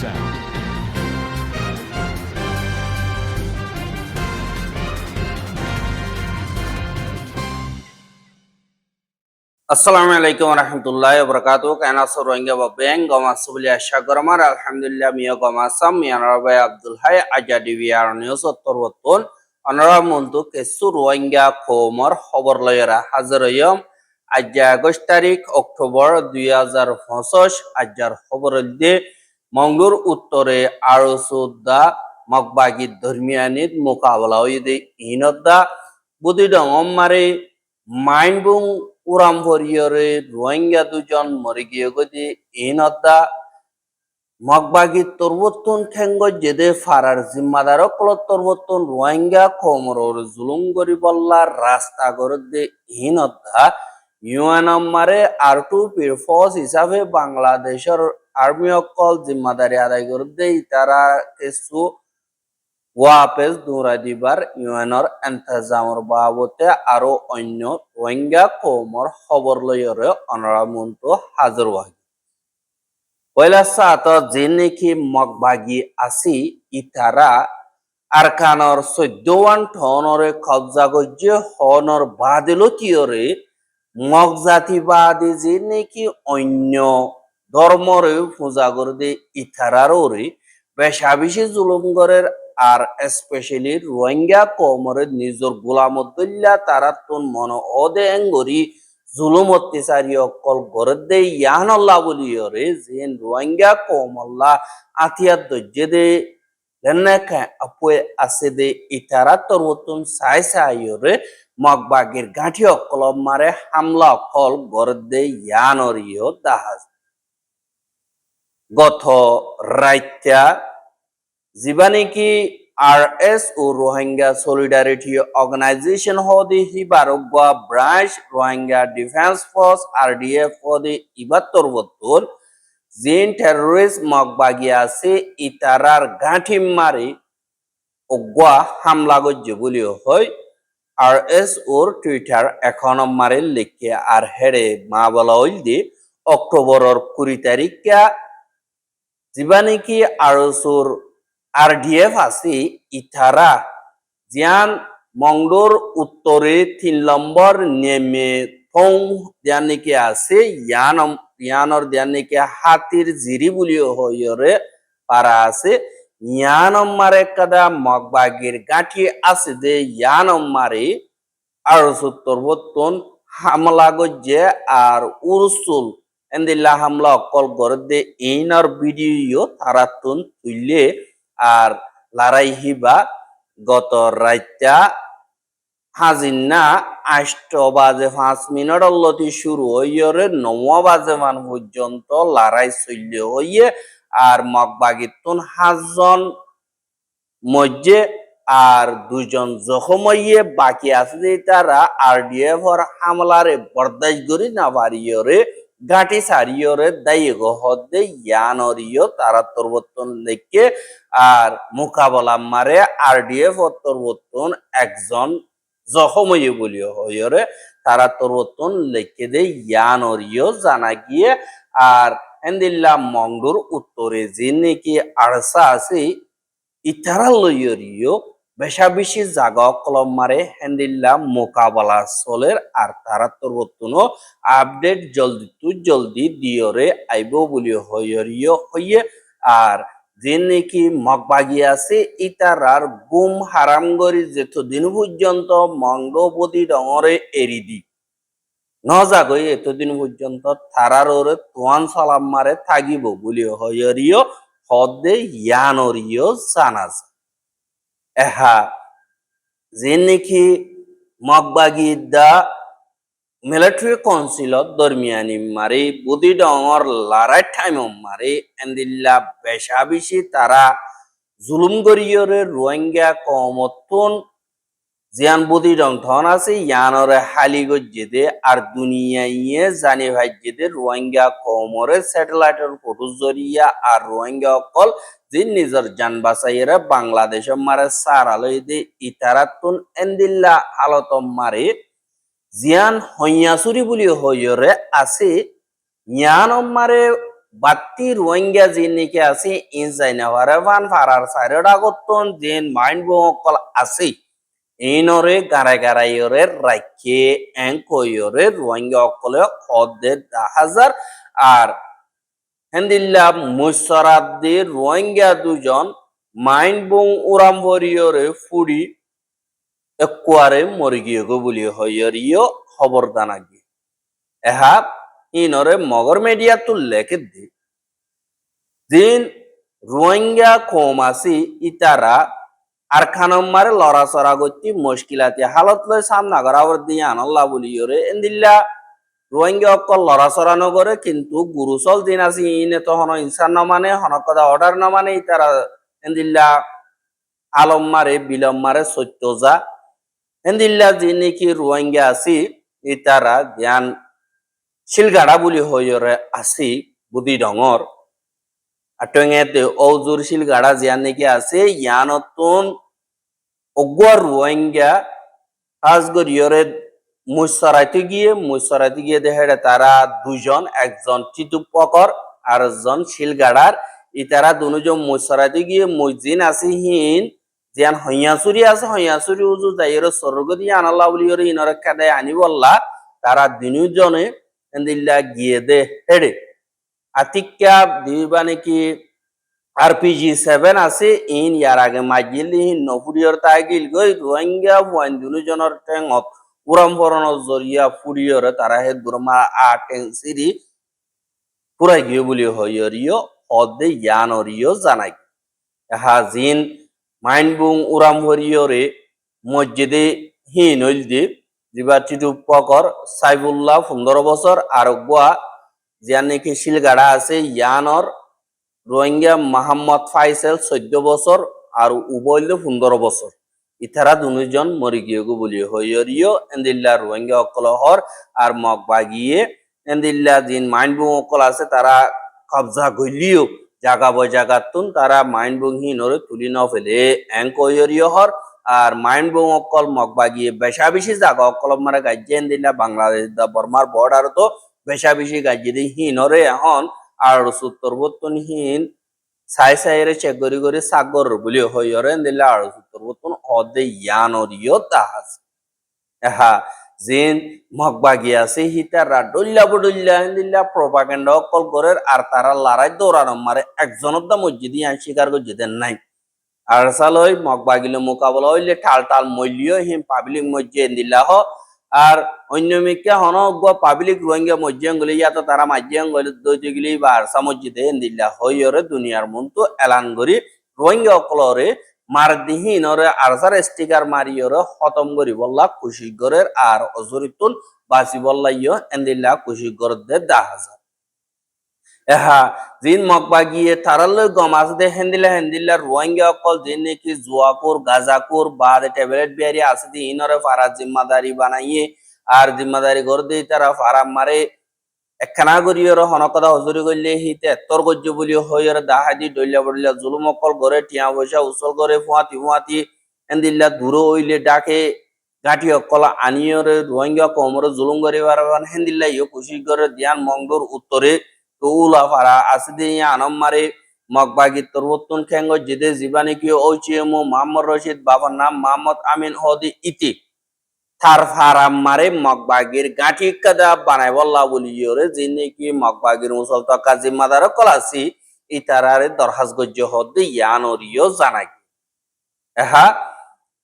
sound. আসসালামু আলাইকুম রহমতুল্লাহ বরকাত কায়নাস রোহিঙ্গা বা ব্যাং গমা সুবলিয়া সাগরমার আলহামদুলিল্লাহ মিয়া গমা সাম মিয়ানরাবাই আব্দুল হাই আজাদি বিয়ার নিউজ উত্তর বর্তন অনরা মন্তু কেসু রোহিঙ্গা খোমর খবর লয়রা হাজার হইম আজ্জা আগস্ট তারিখ অক্টোবর দুই হাজার পঁচিশ আজ্জার খবর দিয়ে মঙ্গলুর উত্তরে আরও সুদ্দা মকবাগি ধর্মিয়ানিত মোকাবলা হইদে ইনদ্দা বুদি ডঙম মারে মাইনবুং উরাম ভরিয়রে রোহিঙ্গা দুজন মরে গিয়ে গদি ইনদ্দা মগবাগি তরবতন ঠেঙ্গ জেদে ফারার জিম্মাদার কল তরবতন রোহিঙ্গা কোমরর জুলুম গরি বল্লা রাস্তা গরদে ইনদ্দা ইউএনএম মারে আর টু পির ফৌজ হিসাবে বাংলাদেশের আর্মি অকল জিম্মাদারি আদায় করতে তারা কিছু ওয়াপেজ দৌড়া দিবার ইউএনর এন্তেজামর বাবতে আরও অন্য রোহিঙ্গা কৌমর খবর লইরে অনরা মন্ত হাজির ওয়াহি পয়লা সাত যে নেকি মগবাগি আসি ইতারা আরকানর চৈদ্যৱান ঠনরে কবজা গজ্য হনর বাদিল কিয়রে মগজাতিবাদী যে নেকি অন্য ধর্মরে পূজা করে ইতারাররে বেশা বেশি জুলুম গরের আর স্পেশালি রোহিঙ্গা কমরে নিজর গোলামতুল্লা তারা তুন মন অদে এঙ্গরি জুলুম অত্যাচারী অকল গরদ দে ইয়ানল্লাহ বলিয়রে যেন রোহিঙ্গা কমল্লা আতিয়ার দজ্জে দে। লেনাকা আছে দে ইতারা তরবতুন সাই সাইয়রে মগবাগের গাঁঠি অকল মারে হামলা অকল গরদ দে ইয়ানরিয় দাহাজ। গত রাইত্যা যিবানেকি R S O Rohingya solidarity organisation হদি হিবাৰগোৱা branch Rohingya defence force R D F হদি ইবাত্তর বত্তর জিন টেরোরিস্ট মগবাগি আছে ইতারার গাঁঠি মারি অগুয়া হামলা গজ্জে বলিও হয়। আর এস ওর টুইটার এখন মারে লিখে আর হেরে মা বলা হইল দি অক্টোবরের কুড়ি তারিখা যিবানেকি আরসুর আর ডিএফ আছে ইথারা জিয়ান মংডোর উত্তরে তিন নম্বর নেমে থং দিয়ান নাকি আছে, ইয়ান ইয়ানর দিয়ান নাকি হাতির জিরি বুলিও হইরে পারা আছে। ইয়ান মারে কাদা মগবাগির গাঁঠি আছে যে ইয়ান মারে আর সত্তর বত্তন হামলা গজ্জে আর উরসুল এন্দিল্লা হামলা অকল গড় দে ইনার ভিডিও তারাতুন তুললে আর লারাই হিবা গত রাইতা হাজিনা আষ্ট বাজে পাঁচ মিনিট লতি শুরু হইয়রে নম বাজে মান পর্যন্ত লড়াই চললে হইয়ে আর মগবাগিতুন হাজন মধ্যে আর দুজন জখম হইয়ে বাকি আছে তারা আর ডি এফ হামলারে বরদাস্ত করি না পারিয়রে গাঁটি সারিয়রে দায়ী হদে ইয়ানরিয় তারা তরবর্তন লেখে আর মোকাবলা মারে আর ডি এফ তরবর্তন একজন জখমই বলিও হইরে তারা তরবর্তন লেখে দে ইয়ানরিয় জানা গিয়ে আর এন্দিল্লা মঙ্গুর উত্তরে যে নাকি আড়সা আছে ইতারা লইয়রিও বেশা বেশি জাগা কলম মারে হ্যান্ডিল্লা মোকাবেলা চলের আর তারা তরবর্তন আপডেট জলদি তু জলদি দিয়রে আইব বলি হইয়রিও হইয়ে। আর যে নাকি মগবাগি আছে, ইতারার গুম হারাম গরি যেতদিন পর্যন্ত মঙ্গবতী ডঙরে এরি দি। নজাগই এতদিন পর্যন্ত তারার ওরে তোয়ান সালাম মারে থাকিব বলি হইয়রিও হদে ইয়ানরিও জানাজ। এহা যে মগবাগিদা মিলিটারি কাউন্সিলত দরমিয়ানি মারি, বুদি ডঙর লারাই টাইম মারি এন্দিল্লা বেশা বেশি তারা জুলুম গরিয়রে রোহিঙ্গা কমতন জিয়ান বুদি ডং ধন আছে, ইয়ানরে হালি গজ্জেদে আর দুনিয়া ইয়ে জানি ভাই যেদে রোহিঙ্গা কমরে স্যাটেলাইটের ফটো জরিয়া আর রোহিঙ্গা অকল যে নিজের জান বাঁচাইয়েরা বাংলাদেশের মারে সারালই দে ইতারাতুন এন্দিল্লা হালতম মারে। জিয়ান হইয়াচুরি বুলি হইয়রে আছে, ইয়ান মারে বাত্তি রোহিঙ্গা জিন নিকে আছে, ইন চাইনা হারে ফান ফারার সাইরডা গতন জিন মাইন্ড বকল আছে। ইনরে গারাই গারাইরে রাখে এং কইরে রোহিঙ্গা অকলে খদে হাজার আর হেন্দিল্লা মুসরাদ্দি রোহিঙ্গা দুজন মাইন্ড বং উরাম ভরিয়রে ফুড়ি একুয়ারে গিয়ে বলি হইয়রিও খবর দানাগি এহা ইনরে মগর মিডিয়া তুললেকে দি দিন রোহিঙ্গা কম আছি ইতারা আর খানম মারে লড়াচড়া করতে মুশকিলাতে হালত লয় সামনা করাবার দিয়ে আনল্লা বলি ওরে এন্দিল্লা, রোহিঙ্গা অকল লড়াচড়া নগরে কিন্তু গুরুচল দিন আছে, ইনে তো হন ইনসান নমানে হনকদা অর্ডার নমানে ইতারা, এন্দিল্লা আলম মারে বিলম মারে সত্য যা। এন্দিল্লা যে নাকি রোহিঙ্গা আছি, ইতারা জ্ঞান, শিলগাড়া বুলি হইরে আছি, বুদ্ধি ডঙর। আটঙেতে ঔজুর শিলগাড়া জিয়ান নাকি আছে, ইয়ানতুন অগুয়ার রোহিঙ্গা আজগরিয়রে মুসরাইতে গিয়ে মুসরাইতে গিয়ে দেখে তারা দুজন, একজন চিতুপকর আর একজন শিলগাড়ার ইতারা দুজন মুসরাইতে গিয়ে মসজিদ আছে হিন জিয়ান হইয়াচুরি আছে, হইয়াচুরি উজু যাইয়ের স্বর্গ দিয়ে আনাল্লা বলি ওরে ইনরে কাদায় আনি বললা তারা দুজনে গিয়ে দে, হেডে আতিকা দিবা নাকি আরপিজি সেভেন আছে ইন ইয়ার আগে ইন নফুরিয়র তাগিল গই রোহিঙ্গা ফুয়াইন দুজনের টেঙত উড়াম পরনের জরিয়া ফুরিয়রে তারা হে দুরমা আ টেং সিরি পুরাই গিয়ে বলি হইয়রিও অদে ইয়ানরিও জানাই হা জিন মাইনবুং উড়াম হরিয়রে মসজিদে হিন হইল দি যিবা টিটুপকর সাইবুল্লাহ পনেরো বছর আর গোয়া জিয়ান নাকি শিলগাড়া আছে, ইয়ানর রোহিঙ্গা মাহমদ ফাইসেল চোদ্দ বছর আর উবৈল পনেরো বছর। ইথারা দুজন মরি গিয়ে বলি হইয়রিও, এন্দিল্লা রোহিঙ্গা অকল হর আর মগ বাগিয়ে, এন্দিল্লা দিন মাইন্ড অকল আছে, তারা কবজা গইলিও, জাগা বই জাগাতুন, তারা মাইন্ড বুং তুলি ন ফেলে এং কইয়রিও হর আর মাইন্ড অকল মগ বাগিয়ে বেশা বেশি জাগা অকল মারা গাজ্যে এন্দিল্লা বাংলাদেশ বর্মার বর্ডার তো বেশা বেশি গাজ্যে দি হিনরে এখন আর সত্তর বত্তন হিন সাই সাইরে চেক গরি গরি সাগর বলি হইরে দিলে আর সত্তর বত্তন অদে ইয়ানরিও তাহাজ। এহা জিন মগবাগি আছে হিতারা ডল্লা বডল্লা দিল্লা অকল করে আর তারা লড়াই দৌড়ানো মারে একজনের দা মসজিদ ইয়ান স্বীকার করছিলেন নাই। আর সালই মগবাগিলে মোকাবলা হইলে ঠাল টাল মূল্য হিম পাবলিক মসজিদ দিল্লা হ আর অন্য মিকা হন পাবলিক রোহিঙ্গা মজ্জিয়াঙ্গুলি গুলি ইয়াত তারা মাজিয়াং গলি দইতে গিলি বা আরসা মসজিদে দিল্লা হইয়রে দুনিয়ার মন্তু এলান করি। রোহিঙ্গা অকলরে মার দিহিনরে আরসার স্টিকার মারিয়রে খতম করি বললা খুশি গরের আর অজরিতুন বাসি বললাইয় এন্দিল্লা খুশি গর দে দা হাজার এহা, জিন মকবা গিয়ে তারালে গমাস দে হেন্দিলা হেন্দিলা রোহিঙ্গা অকল জিন নাকি জুয়াকুর গাজাকুর বা ট্যাবলেট বিয়ারি আছে দি ইনরে ফারা জিম্মাদারি বানাইয়ে আর জিম্মাদারি গর দিয়ে তারা ফারা মারে একখানা করিয়র হনকদা হজুরি করলে হিতে এত্তর গজ্য বলি হইয়র দাহাদি ডইলা বড়িলা জুলুম অকল গরে টিয়া পয়সা উচল করে ফুয়াতি ফুয়াতি এন্দিল্লা দূর হইলে ডাকে। গাঁটি অকল আনিয়রে রোহিঙ্গা কমরে জুলুম করে বারবান হেন্দিল্লা ইয় কুশি করে দিয়ান মংডুর উত্তরে তো উলা ফারা আছে দিয়ে আনম মারে, মগবাগি তরবত্তুন খেঙ্গ জিদে জীবানি কি ঐচিয়মু মোহাম্মদ রশিদ বাবার নাম মোহাম্মদ আমিন হদি ইতি। থার ফারাম মারে মগবাগির গাঁঠি কাদা বানাই বল্লা বলি ইয়রে যিনি কি মগবাগির মুসল তকা জিম্মাদার কলাসি ইতারারে দরহাজ গজ্য হদ্দে ইয়ানরিও জানাই এহা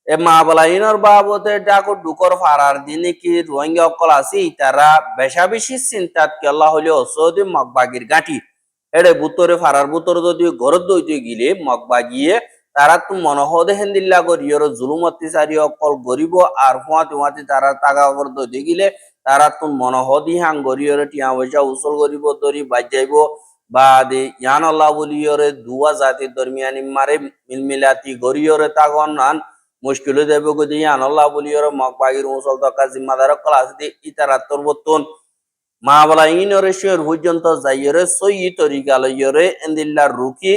এ মা বলাইনর বাবতে ডাকো ডুকর ফারার দিনে কি রোহিঙ্গা অকল আছে ইতারা বেশা বেশি চিন্তাত কেলা হলে অসদি মগবাগির গাঁঠি। এড়ে বুতরে ফারার বুতরে যদি ঘরত দইতে গিলে মগবাগিয়ে তারা তো মনহদে হেন্দিল্লা করিয়র জুলুম অত্যাচারী অকল গরিব আর হুয়াতি হুয়াতি তারা টাকা উপর দইতে গিলে তারা তো মনহদি হাং গরিয়র টিয়া পয়সা উসল করিব দরি বাজাইব বা দে ইয়ান আল্লাহ বলিয়রে দুয়া জাতি দরমিয়ানি মারে মিলমিলাতি গরিয়রে তাগন নান মুশকিল দেবে গদি ইয়ান আল্লাহ বলিয়রে মগবাগির মুসল তকা জিম্মাদার ক্লাস দি ইতারা তরবতুন মা বলা ইনরে শিওর পর্যন্ত যাইয়রে সই তরিকা লইয়রে এন্দিল্লা রুকি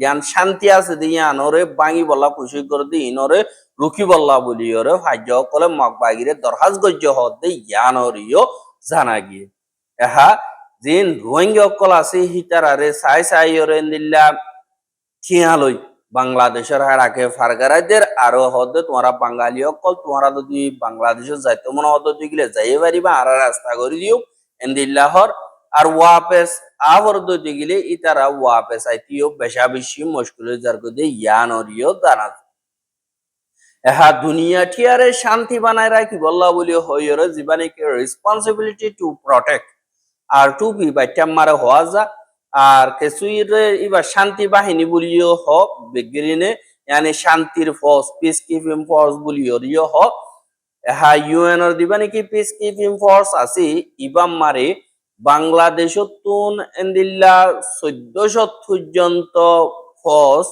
জ্ঞান শান্তি আছে দি আনরে বাঙি বল্লা খুশি করে দি ইনরে রুখি বল্লা বলিয়রে ভাজ্য কলে মগ বাগিরে দরহাজ গজ্য হতে জ্ঞানরিও জানা গিয়ে। এহা, জিন রোহিঙ্গা অকল আছে হিতারারে সাই সাই ওরে দিল্লা থিয়ালই বাংলাদেশের হারাকে ফারগারাইদের আরও হদে তোমরা বাঙালি অকল, তোমরা যদি বাংলাদেশের যাইতে মনে হতো গিলে যাই পারিবা আর রাস্তা করে দিও, এন্দিল্লাহর, আর ওয়াপেস, আবর দইতে গেলে ইতারা ওয়াপেস, আইতিও, বেশা বেশি মুশকিল যার কদে ইয়ান অরিও জানা এহা দুনিয়া ঠিয়ারে শান্তি বানায় রাখি বল্লা বলি হইরে জীবানীকে রেসপন্সিবিলিটি টু প্রটেক্ট আর টু বি বাইটা মারে হওয়া যা আর কিছুইরে ইবা শান্তি বাহিনী বলিও হ বেগিরিনে, ইয়ানি শান্তির ফোর্স পিস কিপিং ফোর্স বলিও রিও হ এহা ইউএন এর দিবা নাকি পিস কিপিং ফোর্স আছে ইবাম মারে বাংলাদেশতুন এন্দিল্লা চৈদ্যশ পর্যন্ত ফোর্স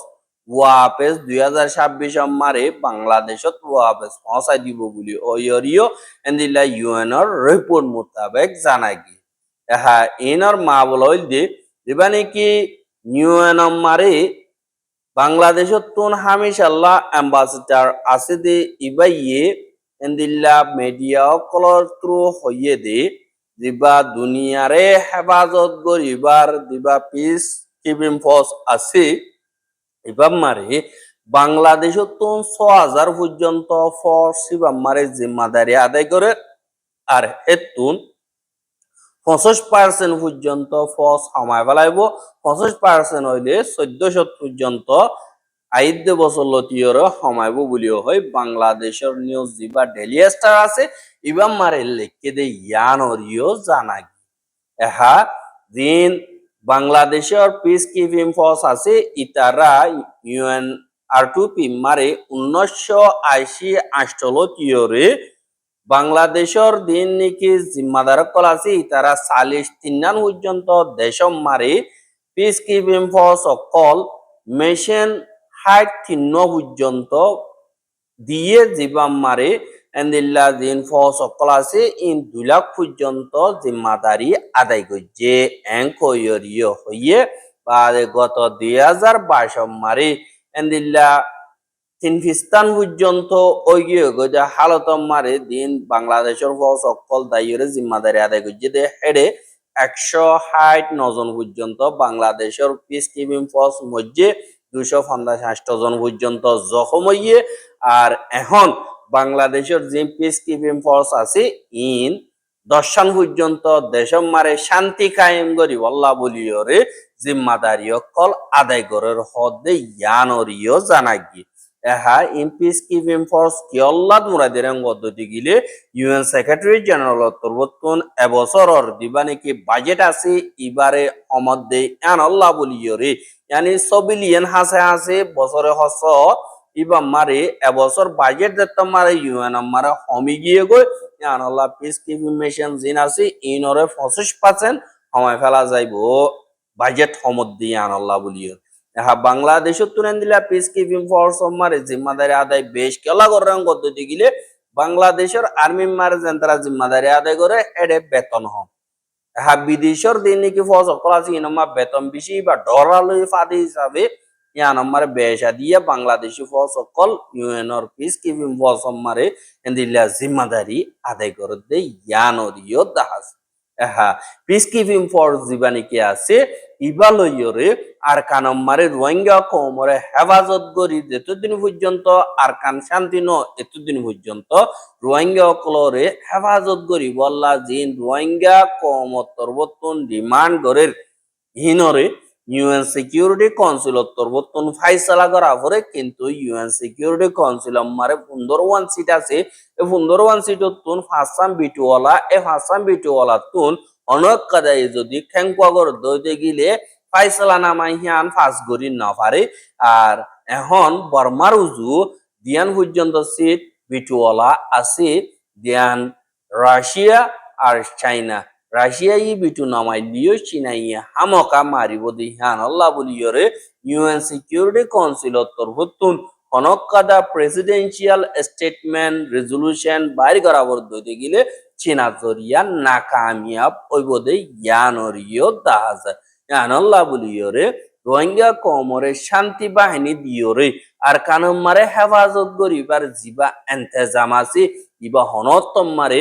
ওয়াপেস দুই হাজার ছাব্বিশ মারে বাংলাদেশত ওয়াপেস পৌঁছাই দিব বুলি অয়রিও এন্দিল্লা ইউএনর রিপোর্ট মোতাবেক জানাই গি এহা এনর মা বলইল দে বাংলাদেশত তুন হামিশাল্লাহ অ্যাম্বাসিডার আছে দে ইবাইয়ে এন্দিল্লা মিডিয়া কলর থ্রু হইয়ে দে দিবা দুনিয়ারে হেফাজত গরিবার দিবা পিস কিপিং ফোর্স আছে। এবার মারে বাংলাদেশত তো ছ হাজার পর্যন্ত ফোর্স এবার মারে জিম্মাদারি আদায় করে, আর হেতুন পঞ্চাশ পার্সেন্ট পর্যন্ত ফোর্স সময় পেলাইব। পঞ্চাশ পার্সেন্ট হইলে চোদ্দশ পর্যন্ত আইদ্য বছর লতিয়র সমাইব বুলিও হয়। বাংলাদেশের নিউজ যিবা ডেইলি স্টার আছে, ইবাম মারে লেখকে দে ইয়ানরিও জানাগি। এহা দিন বাংলাদেশের পিস কিপিং ফোর্স আছে ইতারা ইউএন আর টু পি মারে উনিশশো আশি আষ্টলতিয়রে বাংলাদেশের দিন নাকি জিম্মাদার কল আছে ইতারা চাল্লিশ তিনান পর্যন্ত দেশম মারে পিস কিপিং ফোর্স অকল মেশিন হাইট তিন্ন পর্যন্ত দিয়ে জিবাম মারে এন্দিল্লা দিন ফস সকল আছে ইন দুই লাখ পর্যন্ত জিম্মাদারি আদায় করছে এঙ্কয়রিয় হইয়ে বা গত দুই হাজার বাইশ মারে এন্দিল্লা তিনফিস্তান পর্যন্ত ওইগিয়ে গজা হালত মারে দিন বাংলাদেশের ফস সকল দায়ীরে জিম্মাদারি আদায় করছে। দে হেডে একশো ষাট নজন পর্যন্ত বাংলাদেশের পিস কিপিং ফোর্স মধ্যে দুশো পঞ্চাশ জন পর্যন্ত জখম হইয়ে। আর এখন বাংলাদেশের যে পিস কিপিং ফোর্স আছে, ইন দর্শন পর্যন্ত দেশম মারে শান্তি কায়েম করি। বল্লা বলিওরে জিম্মাদারি অকল আদায় করার হদে ইয়ানরিও জানাগি। এহা ইন পিস কিপিং ফোর্স কিয়ল্লাদ মুরাদের পদ্ধতি গিলে ইউএন সেক্রেটারি জেনারেল তরবতুন এবছরর দিবা নাকি বাজেট আছে? ইবারে অমধ্যে আল্লাহ বলিওরে ইয়ানি সবিলিয়ন হাসে হাসে বছরে হস ইবা মারে এবছর বাজেট দেখতে মারে ইউএন মারে হমি গিয়ে গই আল্লাহ পিস কিপিং মেশিন জিন আছে, ইনরে পঁচিশ পার্সেন্ট সময় ফেলা যাইব। বাজেট সমত দিয়ে আল্লাহ বলিও হা বাংলাদেশত তুলেন দিলা পিস কিপিং ফোর্স মারে জিম্মাদারি আদায় বেশ কেলা করেন পদ্ধতি গিলে বাংলাদেশের আর্মি মারে যেন তারা জিম্মাদারি আদায় করে এডে বেতন হন। হা বিদেশের দিন নাকি ফৌজ সকল আছে ইনমা বেতন বেশি বা ডলার ফাদি হিসাবে ইয়ান আমার বেশা দিয়ে বাংলাদেশি ফৌজ সকল ইউএনর পিস কিপিং ফৌজ মারে এন্দিল্লা জিম্মাদারি আদায় করে দে ইয়ানরিও দাহাজ কিপিং ফোর্স জীবানিকে আছে ইবালয়রে আর কানম মারে রোহিঙ্গা কমরে হেফাজত করি যেতদিন পর্যন্ত আর কান শান্তি ন, এতদিন পর্যন্ত রোহিঙ্গা কলরে হেফাজত করি বল্লা জিন রোহিঙ্গা কম তরবতন ডিমান্ড করে হিনরে ইউএন সিকিউরিটি কাউন্সিল তরবতন ফাইসলা করা পরে কিন্তু ইউএন সিকিউরিটি কাউন্সিল মারে পনেরো ওয়ান সিট আছে। এই পনেরো ওয়ান সিটত তুন ফাঁসাম বিটুওয়ালা এ ফাঁসাম বিটুওয়ালা তুন অনেক কাদাই যদি খেংকুয়াগর দইতে গিলে ফাইসলা নামাই হিয়ান ফাঁস গরি না পারে আর এখন বর্মার উজু দিয়ান পর্যন্ত সিট বিটুওয়ালা আছে। দিয়ান রাশিয়া আর চাইনা। রাশিয়া ই বিটু নামাই লিও চিনাই হামকা মারিব দিহান আল্লাহ বলিয়রে ইউএন সিকিউরিটি কাউন্সিল তরফতুন হনকাদা প্রেসিডেন্সিয়াল স্টেটমেন্ট রেজলিউশন বাইর করা বর্ধতে গেলে চীনা জরিয়া নাকামিয়াব ওইবদে ইয়ানরিও দাহাজ ইয়ানাল্লাহ বলিয়রে রোহিঙ্গা কমরে শান্তি বাহিনী দিয়রে আর কানম মারে হেফাজত গরিবার জিবা এন্তেজাম আছে ইবা হনতম মারে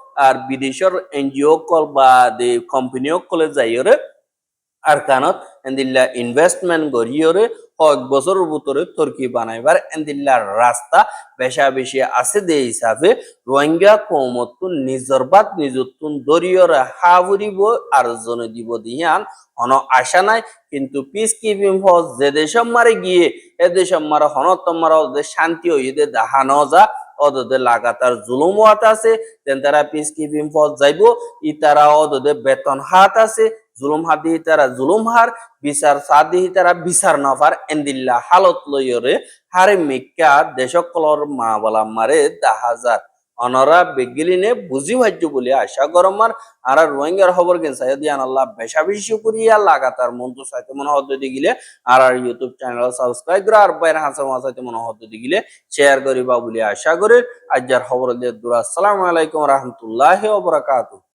আর বিদেশের এনজিও কল বা দে কোম্পানি অকলে যাইরে আর কানত এন্দিল্লা ইনভেস্টমেন্ট গড়িয়রে কয়েক বছরের ভিতরে তুর্কি বানাইবার এন্দিল্লার রাস্তা বেশা বেশি আছে দে হিসাবে রোহিঙ্গা কৌমতুন নিজর বাদ নিজতুন দরিয়রে হাবুরিব আর জন দিব দিয়ান, হন আশা নাই, কিন্তু পিস কিপিং ফৌজ যে দেশম মারে গিয়ে, এ দেশম মারা হনত মারা শান্তি হইতে দেখানো যা ওদের লাগাতার জুলুম হাত আছে তেন তারা পিস কিপিং ফৌজ যাইব ই তারা অদদে বেতন হাত আছে, জুলুম হাত দিয়ে তারা জুলুম হার, বিচার সাদি তারা বিচার নফার এন্দিল্লা হালত লইরে হারে মিক্কা দেশকলর মা বলা মারে দাহাজার। অনরা বেগিলিনে বুঝি ভাজ্য বলে আশা গরমার আর রোহিঙ্গার খবর কেন সাইয়া দিয়ান আল্লাহ বেশা বেশি করিয়া লাগাতার মন তো সাইতে মনে হতে দিগিলে আর আর ইউটিউব চ্যানেল সাবস্ক্রাইব করে আর বাইরে হাসা মা সাইতে মনে হতে দিগিলে শেয়ার করিবা বলে আশা করে। আজ যার খবর দিয়ে দূর। আসসালামু আলাইকুম রহমতুল্লাহ ওবরাকাতুহ